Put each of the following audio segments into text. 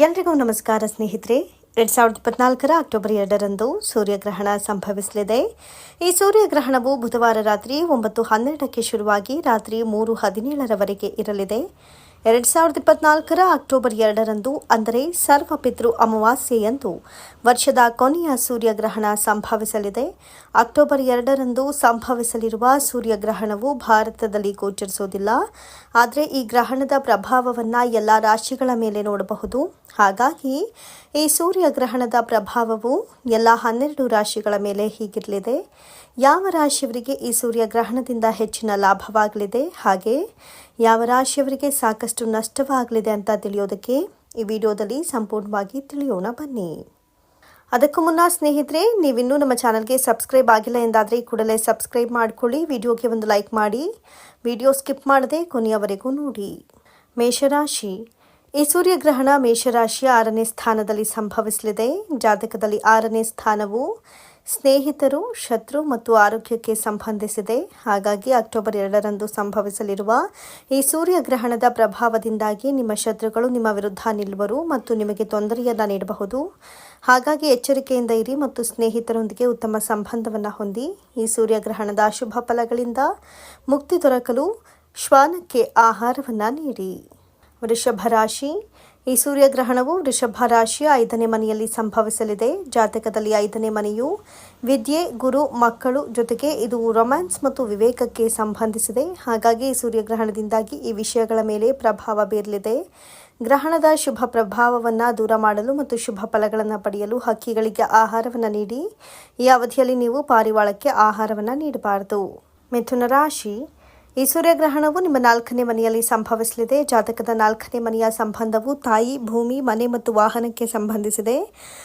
ಎಲ್ರಿಗೂ ನಮಸ್ಕಾರ ಸ್ನೇಹಿತರೆ. ಎರಡ್ ಸಾವಿರದ ಇಪ್ಪತ್ನಾಲ್ಕರ ಅಕ್ಟೋಬರ್ ಎರಡರಂದು ಸೂರ್ಯಗ್ರಹಣ ಸಂಭವಿಸಲಿದೆ. ಈ ಸೂರ್ಯಗ್ರಹಣವು ಬುಧವಾರ ರಾತ್ರಿ ಒಂಬತ್ತು ಹನ್ನೆರಡಕ್ಕೆ ಶುರುವಾಗಿ ರಾತ್ರಿ ಮೂರು ಹದಿನೇಳರವರೆಗೆ ಇರಲಿದೆ. ಎರಡು ಸಾವಿರದ ಇಪ್ಪತ್ನಾಲ್ಕರ ಅಕ್ಟೋಬರ್ ಎರಡರಂದು, ಅಂದರೆ ಸರ್ವಪಿತೃ ಅಮಾವಾಸ್ಯೆಯಂದು ವರ್ಷದ ಕೊನೆಯ ಸೂರ್ಯಗ್ರಹಣ ಸಂಭವಿಸಲಿದೆ. ಅಕ್ಟೋಬರ್ ಎರಡರಂದು ಸಂಭವಿಸಲಿರುವ ಸೂರ್ಯಗ್ರಹಣವು ಭಾರತದಲ್ಲಿ ಗೋಚರಿಸುವುದಿಲ್ಲ. ಆದರೆ ಈ ಗ್ರಹಣದ ಪ್ರಭಾವವನ್ನು ಎಲ್ಲ ರಾಶಿಗಳ ಮೇಲೆ ನೋಡಬಹುದು. ಹಾಗಾಗಿ ಈ ಸೂರ್ಯಗ್ರಹಣದ ಪ್ರಭಾವವು ಎಲ್ಲ ಹನ್ನೆರಡು ರಾಶಿಗಳ ಮೇಲೆ ಹೀಗಿರಲಿದೆ. ಯಾವ ರಾಶಿಯವರಿಗೆ ಈ ಸೂರ್ಯಗ್ರಹಣದಿಂದ ಹೆಚ್ಚಿನ ಲಾಭವಾಗಲಿದೆ? ಹಾಗೆ ಯಾವ ರಾಶಿಯವರಿಗೆ ಸಾಕಷ್ಟು ನಷ್ಟವಾಗಲಿದೆ ಅಂತ ತಿಳಿಯೋದಕ್ಕೆ ಈ ವಿಡಿಯೋದಲ್ಲಿ ಸಂಪೂರ್ಣವಾಗಿ ತಿಳಿಯೋಣ ಬನ್ನಿ. ಅದಕ್ಕೂ ಮುನ್ನ ಸ್ನೇಹಿತರೆ, ನೀವಿನ್ನೂ ನಮ್ಮ ಚಾನಲ್ಗೆ ಸಬ್ಸ್ಕ್ರೈಬ್ ಆಗಿಲ್ಲ ಎಂದಾದರೆ ಕೂಡಲೇ ಸಬ್ಸ್ಕ್ರೈಬ್ ಮಾಡಿಕೊಳ್ಳಿ, ವಿಡಿಯೋಗೆ ಒಂದು ಲೈಕ್ ಮಾಡಿ, ವಿಡಿಯೋ ಸ್ಕಿಪ್ ಮಾಡದೆ ಕೊನೆಯವರೆಗೂ ನೋಡಿ. ಮೇಷರಾಶಿ. ಈ ಸೂರ್ಯಗ್ರಹಣ ಮೇಷರಾಶಿಯ ಆರನೇ ಸ್ಥಾನದಲ್ಲಿ ಸಂಭವಿಸಲಿದೆ. ಜಾತಕದಲ್ಲಿ ಆರನೇ ಸ್ಥಾನವು ಸ್ನೇಹಿತರು, ಶತ್ರು ಮತ್ತು ಆರೋಗ್ಯಕ್ಕೆ ಸಂಬಂಧಿಸಿದೆ. ಹಾಗಾಗಿ ಅಕ್ಟೋಬರ್ ಎರಡರಂದು ಸಂಭವಿಸಲಿರುವ ಈ ಸೂರ್ಯಗ್ರಹಣದ ಪ್ರಭಾವದಿಂದಾಗಿ ನಿಮ್ಮ ಶತ್ರುಗಳು ನಿಮ್ಮ ವಿರುದ್ಧ ನಿಲ್ಲುವರು ಮತ್ತು ನಿಮಗೆ ತೊಂದರೆಯನ್ನು ನೀಡಬಹುದು. ಹಾಗಾಗಿ ಎಚ್ಚರಿಕೆಯಿಂದ ಇರಿ ಮತ್ತು ಸ್ನೇಹಿತರೊಂದಿಗೆ ಉತ್ತಮ ಸಂಬಂಧವನ್ನು ಹೊಂದಿ. ಈ ಸೂರ್ಯಗ್ರಹಣದ ಅಶುಭ ಫಲಗಳಿಂದ ಮುಕ್ತಿ ದೊರಕಲು ಶ್ವಾನಕ್ಕೆ ಆಹಾರವನ್ನು ನೀಡಿ. ವೃಷಭ ರಾಶಿ ಈ ಸೂರ್ಯಗ್ರಹಣವು ವೃಷಭ ರಾಶಿಯ ಐದನೇ ಮನೆಯಲ್ಲಿ ಸಂಭವಿಸಲಿದೆ. ಜಾತಕದಲ್ಲಿ ಐದನೇ ಮನೆಯು ವಿದ್ಯೆ, ಗುರು, ಮಕ್ಕಳು ಜೊತೆಗೆ ಇದು ರೊಮ್ಯಾನ್ಸ್ ಮತ್ತು ವಿವೇಕಕ್ಕೆ ಸಂಬಂಧಿಸಿದೆ. ಹಾಗಾಗಿ ಈ ಸೂರ್ಯಗ್ರಹಣದಿಂದಾಗಿ ಈ ವಿಷಯಗಳ ಮೇಲೆ ಪ್ರಭಾವ ಬೀರಲಿದೆ. ಗ್ರಹಣದ ಶುಭ ಪ್ರಭಾವವನ್ನು ದೂರ ಮಾಡಲು ಮತ್ತು ಶುಭ ಫಲಗಳನ್ನು ಪಡೆಯಲು ಹಕ್ಕಿಗಳಿಗೆ ಆಹಾರವನ್ನು ನೀಡಿ. ಈ ಅವಧಿಯಲ್ಲಿ ನೀವು ಪಾರಿವಾಳಕ್ಕೆ ಆಹಾರವನ್ನು ನೀಡಬಾರದು. ಮಿಥುನ ರಾಶಿ ಈ ಸೂರ್ಯಗ್ರಹಣವು ನಿಮ್ಮ ನಾಲ್ಕನೇ ಮನೆಯಲ್ಲಿ ಸಂಭವಿಸಲಿದೆ. ಜಾತಕದ ನಾಲ್ಕನೇ ಮನೆಯ ಸಂಬಂಧವು ತಾಯಿ, ಭೂಮಿ, ಮನೆ ಮತ್ತು ವಾಹನಕ್ಕೆ ಸಂಬಂಧಿಸಿದೆ.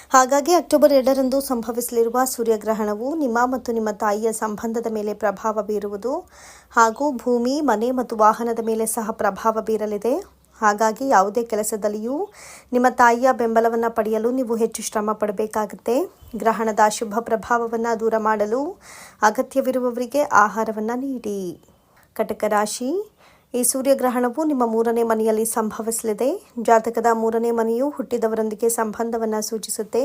ಹಾಗಾಗಿ ಅಕ್ಟೋಬರ್ ಎರಡರಂದು ಸಂಭವಿಸಲಿರುವ ಸೂರ್ಯಗ್ರಹಣವು ನಿಮ್ಮ ಮತ್ತು ನಿಮ್ಮ ತಾಯಿಯ ಸಂಬಂಧದ ಮೇಲೆ ಪ್ರಭಾವ ಬೀರುವುದು ಹಾಗೂ ಭೂಮಿ, ಮನೆ ಮತ್ತು ವಾಹನದ ಮೇಲೆ ಸಹ ಪ್ರಭಾವ ಬೀರಲಿದೆ. ಹಾಗಾಗಿ ಯಾವುದೇ ಕೆಲಸದಲ್ಲಿಯೂ ನಿಮ್ಮ ತಾಯಿಯ ಬೆಂಬಲವನ್ನು ಪಡೆಯಲು ನೀವು ಹೆಚ್ಚು ಶ್ರಮ ಪಡಬೇಕಾಗುತ್ತೆ. ಗ್ರಹಣದ ಶುಭ ಪ್ರಭಾವವನ್ನು ದೂರ ಮಾಡಲು ಅಗತ್ಯವಿರುವವರಿಗೆ ಆಹಾರವನ್ನು ನೀಡಿ. ಕಟಕ ರಾಶಿ. ಈ ಸೂರ್ಯಗ್ರಹಣವು ನಿಮ್ಮ ಮೂರನೇ ಮನೆಯಲ್ಲಿ ಸಂಭವಿಸಲಿದೆ. ಜಾತಕದ ಮೂರನೇ ಮನೆಯು ಹುಟ್ಟಿದವರೊಂದಿಗೆ ಸಂಬಂಧವನ್ನು ಸೂಚಿಸುತ್ತೆ.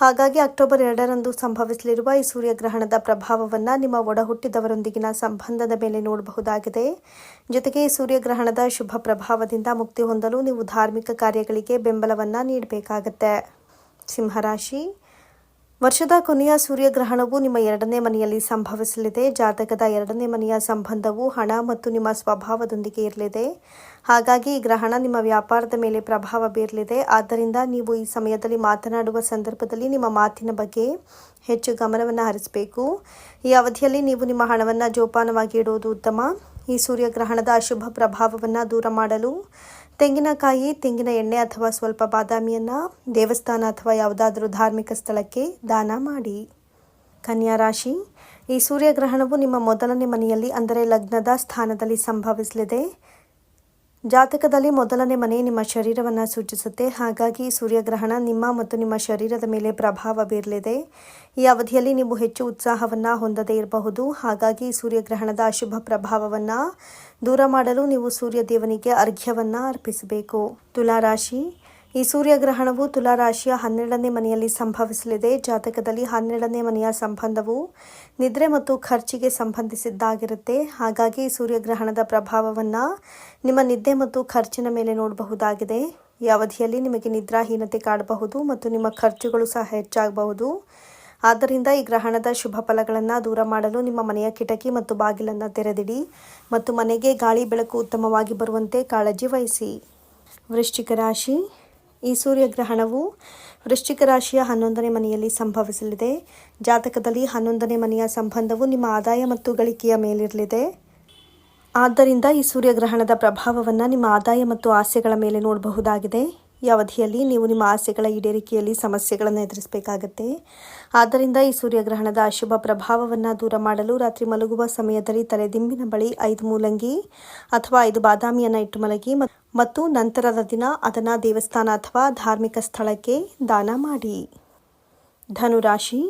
ಹಾಗಾಗಿ ಅಕ್ಟೋಬರ್ ಎರಡರಂದು ಸಂಭವಿಸಲಿರುವ ಈ ಸೂರ್ಯಗ್ರಹಣದ ಪ್ರಭಾವವನ್ನು ನಿಮ್ಮ ಒಡ ಹುಟ್ಟಿದವರೊಂದಿಗಿನ ಸಂಬಂಧದ ಮೇಲೆ ನೋಡಬಹುದಾಗಿದೆ. ಜೊತೆಗೆ ಈ ಸೂರ್ಯಗ್ರಹಣದ ಶುಭ ಪ್ರಭಾವದಿಂದ ಮುಕ್ತಿ ಹೊಂದಲು ನೀವು ಧಾರ್ಮಿಕ ಕಾರ್ಯಗಳಿಗೆ ಬೆಂಬಲವನ್ನು ನೀಡಬೇಕಾಗತ್ತೆ. ಸಿಂಹರಾಶಿ. ವರ್ಷದ ಕೊನೆಯ ಸೂರ್ಯಗ್ರಹಣವು ನಿಮ್ಮ ಎರಡನೇ ಮನೆಯಲ್ಲಿ ಸಂಭವಿಸಲಿದೆ. ಜಾತಕದ ಎರಡನೇ ಮನೆಯ ಸಂಬಂಧವು ಹಣ ಮತ್ತು ನಿಮ್ಮ ಸ್ವಭಾವದೊಂದಿಗೆ ಇರಲಿದೆ. ಹಾಗಾಗಿ ಈ ಗ್ರಹಣ ನಿಮ್ಮ ವ್ಯಾಪಾರದ ಮೇಲೆ ಪ್ರಭಾವ ಬೀರಲಿದೆ. ಆದ್ದರಿಂದ ನೀವು ಈ ಸಮಯದಲ್ಲಿ ಮಾತನಾಡುವ ಸಂದರ್ಭದಲ್ಲಿ ನಿಮ್ಮ ಮಾತಿನ ಬಗ್ಗೆ ಹೆಚ್ಚು ಗಮನವನ್ನು ಹರಿಸಬೇಕು. ಈ ಅವಧಿಯಲ್ಲಿ ನೀವು ನಿಮ್ಮ ಹಣವನ್ನು ಜೋಪಾನವಾಗಿ ಇಡುವುದು ಉತ್ತಮ. ಈ ಸೂರ್ಯಗ್ರಹಣದ ಅಶುಭ ಪ್ರಭಾವವನ್ನು ದೂರ ಮಾಡಲು ತೆಂಗಿನಕಾಯಿ, ತೆಂಗಿನ ಎಣ್ಣೆ ಅಥವಾ ಸ್ವಲ್ಪ ಬಾದಾಮಿಯನ್ನು ದೇವಸ್ಥಾನ ಅಥವಾ ಯಾವುದಾದರೂ ಧಾರ್ಮಿಕ ಸ್ಥಳಕ್ಕೆ ದಾನ ಮಾಡಿ. ಕನ್ಯಾ ರಾಶಿ, ಈ ಸೂರ್ಯಗ್ರಹಣವು ನಿಮ್ಮ ಮೊದಲನೇ ಮನೆಯಲ್ಲಿ ಅಂದರೆ ಲಗ್ನದ ಸ್ಥಾನದಲ್ಲಿ ಸಂಭವಿಸಲಿದೆ. ಜಾತಕದಲ್ಲಿ ಮೊದಲನೇ ಮನೆ ನಿಮ್ಮ ಶರೀರವನ್ನು ಸೂಚಿಸುತ್ತೆ. ಹಾಗಾಗಿ ಸೂರ್ಯಗ್ರಹಣ ನಿಮ್ಮ ಮತ್ತು ನಿಮ್ಮ ಶರೀರದ ಮೇಲೆ ಪ್ರಭಾವ ಬೀರಲಿದೆ. ಈ ಅವಧಿಯಲ್ಲಿ ನೀವು ಹೆಚ್ಚು ಉತ್ಸಾಹವನ್ನು ಹೊಂದದೇ ಇರಬಹುದು. ಹಾಗಾಗಿ ಸೂರ್ಯಗ್ರಹಣದ ಅಶುಭ ಪ್ರಭಾವವನ್ನು ದೂರ ಮಾಡಲು ನೀವು ಸೂರ್ಯದೇವನಿಗೆ ಅರ್ಘ್ಯವನ್ನು ಅರ್ಪಿಸಬೇಕು. ತುಲಾರಾಶಿ ಈ ಸೂರ್ಯಗ್ರಹಣವು ತುಲಾರಾಶಿಯ ಹನ್ನೆರಡನೇ ಮನೆಯಲ್ಲಿ ಸಂಭವಿಸಲಿದೆ. ಜಾತಕದಲ್ಲಿ ಹನ್ನೆರಡನೇ ಮನೆಯ ಸಂಬಂಧವು ನಿದ್ರೆ ಮತ್ತು ಖರ್ಚಿಗೆ ಸಂಬಂಧಿಸಿದ್ದಾಗಿರುತ್ತೆ. ಹಾಗಾಗಿ ಸೂರ್ಯಗ್ರಹಣದ ಪ್ರಭಾವವನ್ನು ನಿಮ್ಮ ನಿದ್ದೆ ಮತ್ತು ಖರ್ಚಿನ ಮೇಲೆ ನೋಡಬಹುದಾಗಿದೆ. ಈ ಅವಧಿಯಲ್ಲಿ ನಿಮಗೆ ನಿದ್ರಾಹೀನತೆ ಕಾಡಬಹುದು ಮತ್ತು ನಿಮ್ಮ ಖರ್ಚುಗಳು ಸಹ ಹೆಚ್ಚಾಗಬಹುದು. ಆದ್ದರಿಂದ ಈ ಗ್ರಹಣದ ಶುಭ ಫಲಗಳನ್ನು ದೂರ ಮಾಡಲು ನಿಮ್ಮ ಮನೆಯ ಕಿಟಕಿ ಮತ್ತು ಬಾಗಿಲನ್ನು ತೆರೆದಿಡಿ ಮತ್ತು ಮನೆಗೆ ಗಾಳಿ ಬೆಳಕು ಉತ್ತಮವಾಗಿ ಬರುವಂತೆ ಕಾಳಜಿ ವಹಿಸಿ. ವೃಶ್ಚಿಕ ರಾಶಿ ಈ ಸೂರ್ಯಗ್ರಹಣವು ವೃಶ್ಚಿಕ ರಾಶಿಯ ಹನ್ನೊಂದನೇ ಮನೆಯಲ್ಲಿ ಸಂಭವಿಸಲಿದೆ. ಜಾತಕದಲ್ಲಿ ಹನ್ನೊಂದನೇ ಮನೆಯ ಸಂಬಂಧವು ನಿಮ್ಮ ಆದಾಯ ಮತ್ತು ಗಳಿಕೆಯ ಮೇಲಿರಲಿದೆ. ಆದ್ದರಿಂದ ಈ ಸೂರ್ಯಗ್ರಹಣದ ಪ್ರಭಾವವನ್ನು ನಿಮ್ಮ ಆದಾಯ ಮತ್ತು ಆಸೆಗಳ ಮೇಲೆ ನೋಡಬಹುದಾಗಿದೆ. ಈ ಅವಧಿಯಲ್ಲಿ ನೀವು ನಿಮ್ಮ ಆಸೆಗಳ ಈಡೇರಿಕೆಯಲ್ಲಿ ಸಮಸ್ಯೆಗಳನ್ನು ಎದುರಿಸಬೇಕಾಗತ್ತೆ. ಆದ್ದರಿಂದ ಈ ಸೂರ್ಯಗ್ರಹಣದ ಅಶುಭ ಪ್ರಭಾವವನ್ನು ದೂರ ಮಾಡಲು ರಾತ್ರಿ ಮಲಗುವ ಸಮಯದಲ್ಲಿ ತಲೆದಿಂಬಿನ ಬಳಿ ಐದು ಮೂಲಂಗಿ ಅಥವಾ ಐದು ಬಾದಾಮಿಯನ್ನು ಇಟ್ಟು ಮಲಗಿ ಮತ್ತು ನಂತರದ ದಿನ ಅದನ್ನು ದೇವಸ್ಥಾನ ಅಥವಾ ಧಾರ್ಮಿಕ ಸ್ಥಳಕ್ಕೆ ದಾನ ಮಾಡಿ. ಧನುರಾಶಿ,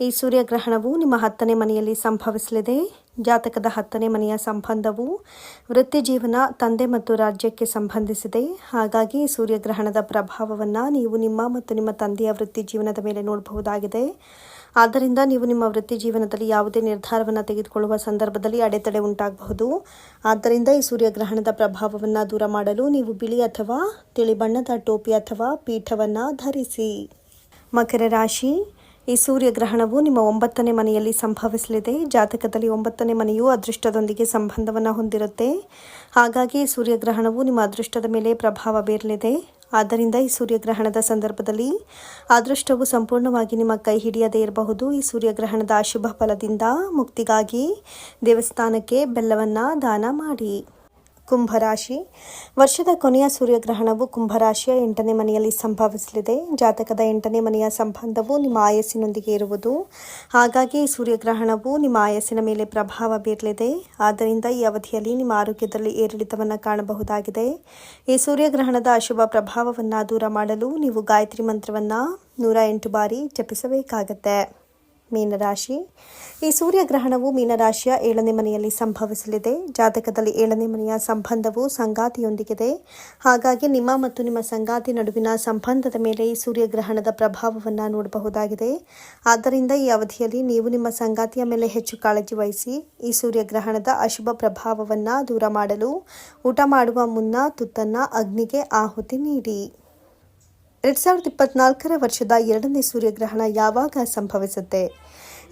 ಈ ಸೂರ್ಯಗ್ರಹಣವು ನಿಮ್ಮ ಹತ್ತನೇ ಮನೆಯಲ್ಲಿ ಸಂಭವಿಸಲಿದೆ. ಜಾತಕದ ಹತ್ತನೇ ಮನೆಯ ಸಂಬಂಧವು ವೃತ್ತಿ ಜೀವನ, ತಂದೆ ಮತ್ತು ರಾಜ್ಯಕ್ಕೆ ಸಂಬಂಧಿಸಿದೆ. ಹಾಗಾಗಿ ಸೂರ್ಯಗ್ರಹಣದ ಪ್ರಭಾವವನ್ನು ನೀವು ನಿಮ್ಮ ಮತ್ತು ನಿಮ್ಮ ತಂದೆಯ ವೃತ್ತಿ ಜೀವನದ ಮೇಲೆ ನೋಡಬಹುದಾಗಿದೆ. ಆದ್ದರಿಂದ ನೀವು ನಿಮ್ಮ ವೃತ್ತಿ ಜೀವನದಲ್ಲಿ ಯಾವುದೇ ನಿರ್ಧಾರವನ್ನು ತೆಗೆದುಕೊಳ್ಳುವ ಸಂದರ್ಭದಲ್ಲಿ ಅಡೆತಡೆ ಉಂಟಾಗಬಹುದು. ಆದ್ದರಿಂದ ಈ ಸೂರ್ಯಗ್ರಹಣದ ಪ್ರಭಾವವನ್ನು ದೂರ ಮಾಡಲು ನೀವು ಬಿಳಿ ಅಥವಾ ತಿಳಿ ಬಣ್ಣದ ಟೋಪಿ ಅಥವಾ ಪೀಠವನ್ನು ಧರಿಸಿ. ಮಕರ ರಾಶಿ, ಈ ಸೂರ್ಯಗ್ರಹಣವು ನಿಮ್ಮ ಒಂಬತ್ತನೇ ಮನೆಯಲ್ಲಿ ಸಂಭವಿಸಲಿದೆ. ಜಾತಕದಲ್ಲಿ ಒಂಬತ್ತನೇ ಮನೆಯು ಅದೃಷ್ಟದೊಂದಿಗೆ ಸಂಬಂಧವನ್ನು ಹೊಂದಿರುತ್ತೆ. ಹಾಗಾಗಿ ಸೂರ್ಯಗ್ರಹಣವು ನಿಮ್ಮ ಅದೃಷ್ಟದ ಮೇಲೆ ಪ್ರಭಾವ ಬೀರಲಿದೆ. ಆದ್ದರಿಂದ ಈ ಸೂರ್ಯಗ್ರಹಣದ ಸಂದರ್ಭದಲ್ಲಿ ಅದೃಷ್ಟವು ಸಂಪೂರ್ಣವಾಗಿ ನಿಮ್ಮ ಕೈ ಹಿಡಿಯದೇ ಇರಬಹುದು. ಈ ಸೂರ್ಯಗ್ರಹಣದ ಅಶುಭ ಫಲದಿಂದ ಮುಕ್ತಿಗಾಗಿ ದೇವಸ್ಥಾನಕ್ಕೆ ಬೆಲ್ಲವನ್ನು ದಾನ ಮಾಡಿ. ಕುಂಭರಾಶಿ. ವರ್ಷದ ಕೊನೆಯ ಸೂರ್ಯಗ್ರಹಣವು ಕುಂಭರಾಶಿಯ ಎಂಟನೇ ಮನೆಯಲ್ಲಿ ಸಂಭವಿಸಲಿದೆ. ಜಾತಕದ ಎಂಟನೇ ಮನೆಯ ಸಂಬಂಧವು ನಿಮ್ಮ ಆಯಸ್ಸಿನೊಂದಿಗೆ ಇರುವುದು. ಹಾಗಾಗಿ ಸೂರ್ಯಗ್ರಹಣವು ನಿಮ್ಮ ಆಯಸ್ಸಿನ ಮೇಲೆ ಪ್ರಭಾವ ಬೀರಲಿದೆ. ಆದ್ದರಿಂದ ಈ ಅವಧಿಯಲ್ಲಿ ನಿಮ್ಮ ಆರೋಗ್ಯದಲ್ಲಿ ಏರಿಳಿತವನ್ನು ಕಾಣಬಹುದಾಗಿದೆ. ಈ ಸೂರ್ಯಗ್ರಹಣದ ಅಶುಭ ಪ್ರಭಾವವನ್ನು ದೂರ ಮಾಡಲು ನೀವು ಗಾಯತ್ರಿ ಮಂತ್ರವನ್ನು ನೂರ ಎಂಟು ಬಾರಿ ಜಪಿಸಬೇಕಾಗತ್ತೆ. ಮೀನರಾಶಿ. ಈ ಸೂರ್ಯಗ್ರಹಣವು ಮೀನರಾಶಿಯ ಏಳನೇ ಮನೆಯಲ್ಲಿ ಸಂಭವಿಸಲಿದೆ. ಜಾತಕದಲ್ಲಿ ಏಳನೇ ಮನೆಯ ಸಂಬಂಧವು ಸಂಗಾತಿಯೊಂದಿಗಿದೆ. ಹಾಗಾಗಿ ನಿಮ್ಮ ಮತ್ತು ನಿಮ್ಮ ಸಂಗಾತಿ ನಡುವಿನ ಸಂಬಂಧದ ಮೇಲೆ ಈ ಸೂರ್ಯಗ್ರಹಣದ ಪ್ರಭಾವವನ್ನು ನೋಡಬಹುದಾಗಿದೆ. ಆದ್ದರಿಂದ ಈ ಅವಧಿಯಲ್ಲಿ ನೀವು ನಿಮ್ಮ ಸಂಗಾತಿಯ ಮೇಲೆ ಹೆಚ್ಚು ಕಾಳಜಿ ವಹಿಸಿ ಈ ಸೂರ್ಯಗ್ರಹಣದ ಅಶುಭ ಪ್ರಭಾವವನ್ನು ದೂರ ಮಾಡಲು, ಊಟ ಮಾಡುವ ಮುನ್ನ ತುತ್ತನ್ನು ಅಗ್ನಿಗೆ ಆಹುತಿ ನೀಡಿ. ಎರಡ್ ಸಾವಿರದ ಇಪ್ಪತ್ನಾಲ್ಕರ ವರ್ಷದ ಎರಡನೇ ಸೂರ್ಯಗ್ರಹಣ ಯಾವಾಗ ಸಂಭವಿಸುತ್ತೆ?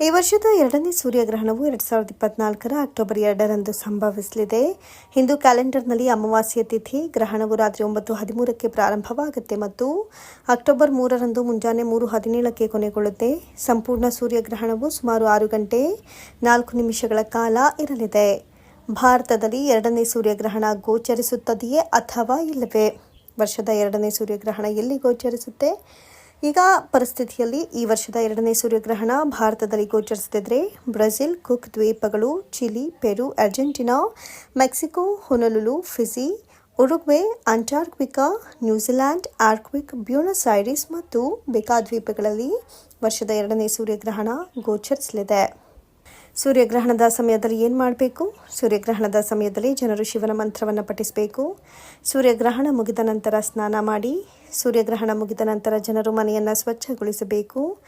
ಈ ವರ್ಷದ ಎರಡನೇ ಸೂರ್ಯಗ್ರಹಣವು ಎರಡ್ ಸಾವಿರದ ಇಪ್ಪತ್ನಾಲ್ಕರ ಅಕ್ಟೋಬರ್ ಎರಡರಂದು ಸಂಭವಿಸಲಿದೆ. ಹಿಂದೂ ಕ್ಯಾಲೆಂಡರ್ನಲ್ಲಿ ಅಮಾವಾಸ್ಯ ತಿಥಿ, ಗ್ರಹಣವು ರಾತ್ರಿ ಒಂಬತ್ತು ಹದಿಮೂರಕ್ಕೆ ಪ್ರಾರಂಭವಾಗುತ್ತೆ ಮತ್ತು ಅಕ್ಟೋಬರ್ ಮೂರರಂದು ಮುಂಜಾನೆ ಮೂರು ಹದಿನೇಳಕ್ಕೆ ಕೊನೆಗೊಳ್ಳುತ್ತೆ. ಸಂಪೂರ್ಣ ಸೂರ್ಯಗ್ರಹಣವು ಸುಮಾರು ಆರು ಗಂಟೆ ನಾಲ್ಕು ನಿಮಿಷಗಳ ಕಾಲ ಇರಲಿದೆ. ಭಾರತದಲ್ಲಿ ಎರಡನೇ ಸೂರ್ಯಗ್ರಹಣ ಗೋಚರಿಸುತ್ತದೆಯೇ ಅಥವಾ ಇಲ್ಲವೇ? ವರ್ಷದ ಎರಡನೇ ಸೂರ್ಯಗ್ರಹಣ ಎಲ್ಲಿ ಗೋಚರಿಸುತ್ತೆ? ಈಗ ಪರಿಸ್ಥಿತಿಯಲ್ಲಿ ಈ ವರ್ಷದ ಎರಡನೇ ಸೂರ್ಯಗ್ರಹಣ ಭಾರತದಲ್ಲಿ ಗೋಚರಿಸುತ್ತಿದ್ದರೆ ಬ್ರೆಜಿಲ್, ಕುಕ್ ದ್ವೀಪಗಳು, Chile, Peru, Argentina, Mexico, Honolulu, Fiji, Uruguay Antarctica New Zealand Arctic Buenos Aires ಮತ್ತು ಬೆಕಾ ದ್ವೀಪಗಳಲ್ಲಿ ವರ್ಷದ ಎರಡನೇ ಸೂರ್ಯಗ್ರಹಣ ಗೋಚರಿಸಲಿದೆ. ಸೂರ್ಯಗ್ರಹಣದ ಸಮಯದಲ್ಲಿ ಏನು ಮಾಡಬೇಕು? ಸೂರ್ಯಗ್ರಹಣದ ಸಮಯದಲ್ಲಿ ಜನರು ಶಿವನ ಮಂತ್ರವನ್ನು ಪಠಿಸಬೇಕು. ಸೂರ್ಯಗ್ರಹಣ ಮುಗಿದ ನಂತರ ಸ್ನಾನ ಮಾಡಿ, ಸೂರ್ಯಗ್ರಹಣ ಮುಗಿದ ನಂತರ ಜನರು ಮನೆಯನ್ನು ಸ್ವಚ್ಛಗೊಳಿಸಬೇಕು.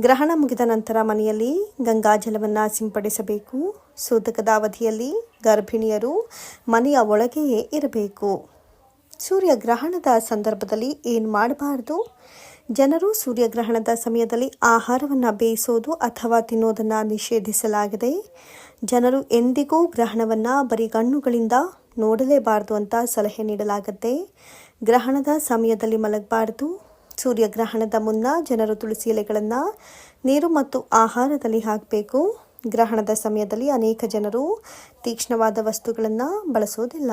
ಗ್ರಹಣ ಮುಗಿದ ನಂತರ ಮನೆಯಲ್ಲಿ ಗಂಗಾಜಲವನ್ನು ಸಿಂಪಡಿಸಬೇಕು. ಸೂತಕದ ಅವಧಿಯಲ್ಲಿ ಗರ್ಭಿಣಿಯರು ಮನೆಯ ಒಳಗೆಯೇ ಇರಬೇಕು. ಸೂರ್ಯಗ್ರಹಣದ ಸಂದರ್ಭದಲ್ಲಿ ಏನು ಮಾಡಬಾರ್ದು? ಜನರು ಸೂರ್ಯಗ್ರಹಣದ ಸಮಯದಲ್ಲಿ ಆಹಾರವನ್ನು ಬೇಯಿಸೋದು ಅಥವಾ ತಿನ್ನೋದನ್ನು ನಿಷೇಧಿಸಲಾಗಿದೆ. ಜನರು ಎಂದಿಗೂ ಗ್ರಹಣವನ್ನು ಬರೀ ಕಣ್ಣುಗಳಿಂದ ನೋಡಲೇಬಾರ್ದು ಅಂತ ಸಲಹೆ ನೀಡಲಾಗುತ್ತೆ ಗ್ರಹಣದ ಸಮಯದಲ್ಲಿ ಮಲಗಬಾರ್ದು. ಸೂರ್ಯಗ್ರಹಣದ ಮುನ್ನ ಜನರು ತುಳಸಿ ಎಲೆಗಳನ್ನು ನೀರು ಮತ್ತು ಆಹಾರದಲ್ಲಿ ಹಾಕಬೇಕು. ಗ್ರಹಣದ ಸಮಯದಲ್ಲಿ ಅನೇಕ ಜನರು ತೀಕ್ಷ್ಣವಾದ ವಸ್ತುಗಳನ್ನು ಬಳಸೋದಿಲ್ಲ.